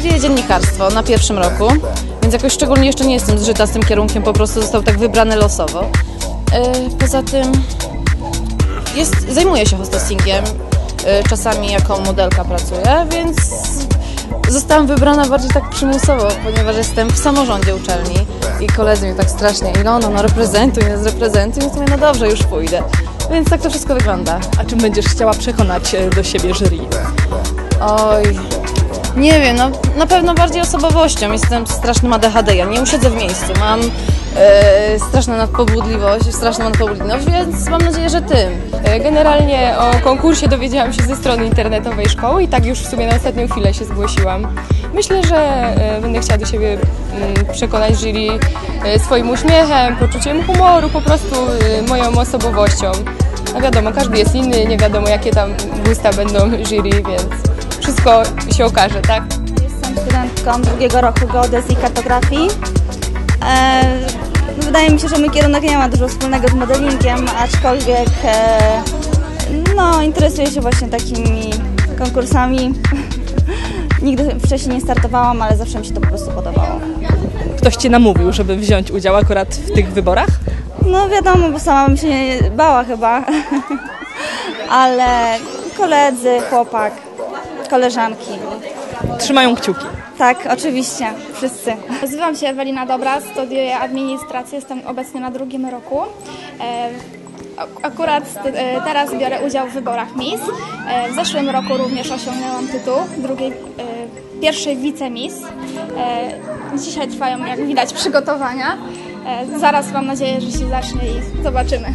dziennikarstwo na pierwszym roku, więc jakoś szczególnie jeszcze nie jestem zżyta z tym kierunkiem, po prostu został tak wybrany losowo. E, Poza tym jest, zajmuję się hostessingiem, e, czasami jako modelka pracuję, więc zostałam wybrana bardziej tak przymusowo, ponieważ jestem w samorządzie uczelni i koledzy mnie tak strasznie, Ilona, no reprezentuj nas, reprezentuj, no to mówię, no dobrze, już pójdę. Więc tak to wszystko wygląda. A czym będziesz chciała przekonać e, do siebie jury? Oj, nie wiem, no na pewno bardziej osobowością. Jestem strasznym ADHD, ja nie usiedzę w miejscu. Mam e, straszną nadpobudliwość, straszną nadpobudliwość, więc mam nadzieję, że tym. E, Generalnie o konkursie dowiedziałam się ze strony internetowej szkoły i tak już w sumie na ostatnią chwilę się zgłosiłam. Myślę, że e, będę chciała do siebie mm, przekonać jury swoim uśmiechem, poczuciem humoru, po prostu moją osobowością. A wiadomo, każdy jest inny, nie wiadomo jakie tam gusta będą jury, więc wszystko się okaże, tak? Jestem studentką drugiego roku geodezji i kartografii. E, wydaje mi się, że mój kierunek nie ma dużo wspólnego z modelingiem, aczkolwiek e, no, interesuję się właśnie takimi konkursami. Nigdy wcześniej nie startowałam, ale zawsze mi się to po prostu podobało. Ktoś cię namówił, żeby wziąć udział akurat w tych wyborach? No wiadomo, bo sama bym się nie bała chyba, ale koledzy, chłopak, koleżanki. Trzymają kciuki. Tak, oczywiście, wszyscy. Nazywam się Ewelina Dobra, studiuję administrację, jestem obecnie na drugim roku. E, ak- Akurat e, teraz biorę udział w wyborach MIS. E, W zeszłym roku również osiągnęłam tytuł drugiej, pierwszej wicemis. Dzisiaj trwają, jak widać, przygotowania. Zaraz mam nadzieję, że się zacznie i zobaczymy.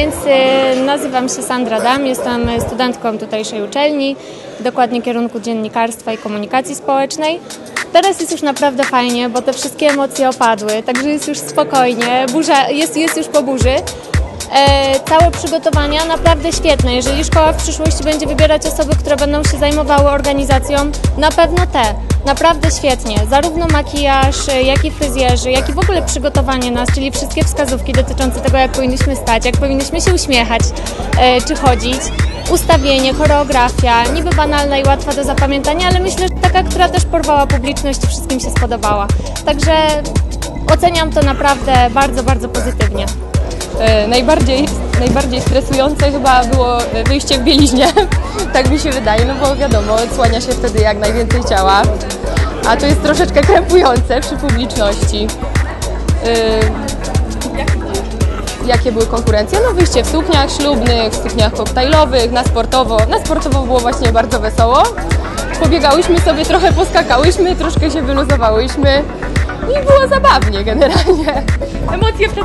Więc y, nazywam się Sandra Dam, jestem studentką tutejszej uczelni, dokładnie kierunku dziennikarstwa i komunikacji społecznej. Teraz jest już naprawdę fajnie, bo te wszystkie emocje opadły, także jest już spokojnie, burza, jest, jest już po burzy. E, całe przygotowania naprawdę świetne. Jeżeli szkoła w przyszłości będzie wybierać osoby, które będą się zajmowały organizacją, na pewno te. Naprawdę świetnie. Zarówno makijaż, e, jak i fryzjerzy, jak i w ogóle przygotowanie nas, czyli wszystkie wskazówki dotyczące tego, jak powinniśmy stać, jak powinniśmy się uśmiechać e, czy chodzić. Ustawienie, choreografia, niby banalna i łatwa do zapamiętania, ale myślę, że taka, która też porwała publiczność wszystkim się spodobała. Także oceniam to naprawdę bardzo, bardzo pozytywnie. E, Najbardziej, najbardziej stresujące chyba było e, wyjście w bieliźnie, tak mi się wydaje, no bo wiadomo, odsłania się wtedy jak najwięcej ciała, a to jest troszeczkę krępujące przy publiczności. E, Jakie były konkurencje? No wyjście w sukniach ślubnych, w sukniach koktajlowych, na sportowo. Na sportowo było właśnie bardzo wesoło. Pobiegałyśmy sobie, trochę poskakałyśmy, troszkę się wyluzowałyśmy i było zabawnie generalnie.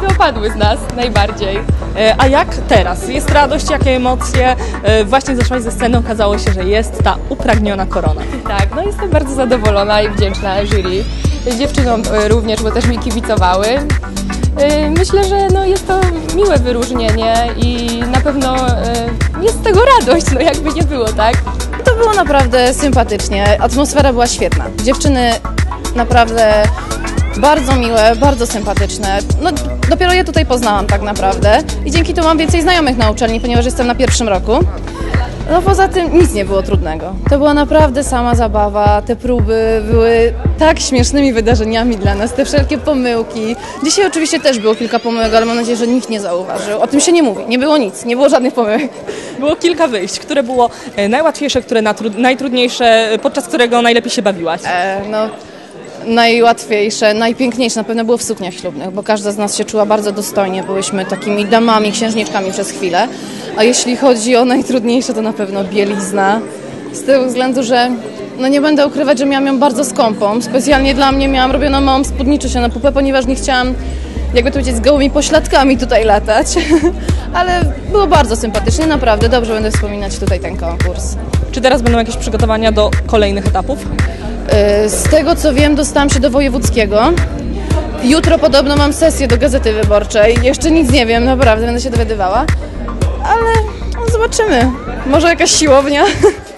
Wtedy opadły z nas najbardziej. E, A jak teraz? Jest radość, jakie emocje? E, Właśnie zeszłaś ze sceny, okazało się, że jest ta upragniona korona. Tak, no jestem bardzo zadowolona i wdzięczna jury. Dziewczynom e, również, bo też mi kibicowały. Myślę, że no jest to miłe wyróżnienie i na pewno jest z tego radość, no jakby nie było, tak? To było naprawdę sympatycznie. Atmosfera była świetna. Dziewczyny naprawdę bardzo miłe, bardzo sympatyczne. No, dopiero je tutaj poznałam tak naprawdę i dzięki temu mam więcej znajomych na uczelni, ponieważ jestem na pierwszym roku. No poza tym nic nie było trudnego. To była naprawdę sama zabawa. Te próby były tak śmiesznymi wydarzeniami dla nas, te wszelkie pomyłki. Dzisiaj oczywiście też było kilka pomyłek, ale mam nadzieję, że nikt nie zauważył. O tym się nie mówi. Nie było nic, nie było żadnych pomyłek. Było kilka wyjść, które było e, najłatwiejsze, które najtrudniejsze, e, podczas którego najlepiej się bawiłaś. E, no, najłatwiejsze, najpiękniejsze na pewno było w sukniach ślubnych, bo każda z nas się czuła bardzo dostojnie. Byłyśmy takimi damami, księżniczkami przez chwilę. A jeśli chodzi o najtrudniejsze, to na pewno bielizna. Z tego względu, że no nie będę ukrywać, że miałam ją bardzo skąpą. Specjalnie dla mnie miałam robioną małą spódniczkę na pupę, ponieważ nie chciałam, jakby to powiedzieć, z gołymi pośladkami tutaj latać. Ale było bardzo sympatycznie, naprawdę. Dobrze będę wspominać tutaj ten konkurs. Czy teraz będą jakieś przygotowania do kolejnych etapów? Y, Z tego co wiem, dostałam się do wojewódzkiego. Jutro podobno mam sesję do gazety wyborczej. Jeszcze nic nie wiem, naprawdę będę się dowiadywała. Ale zobaczymy. Może jakaś siłownia.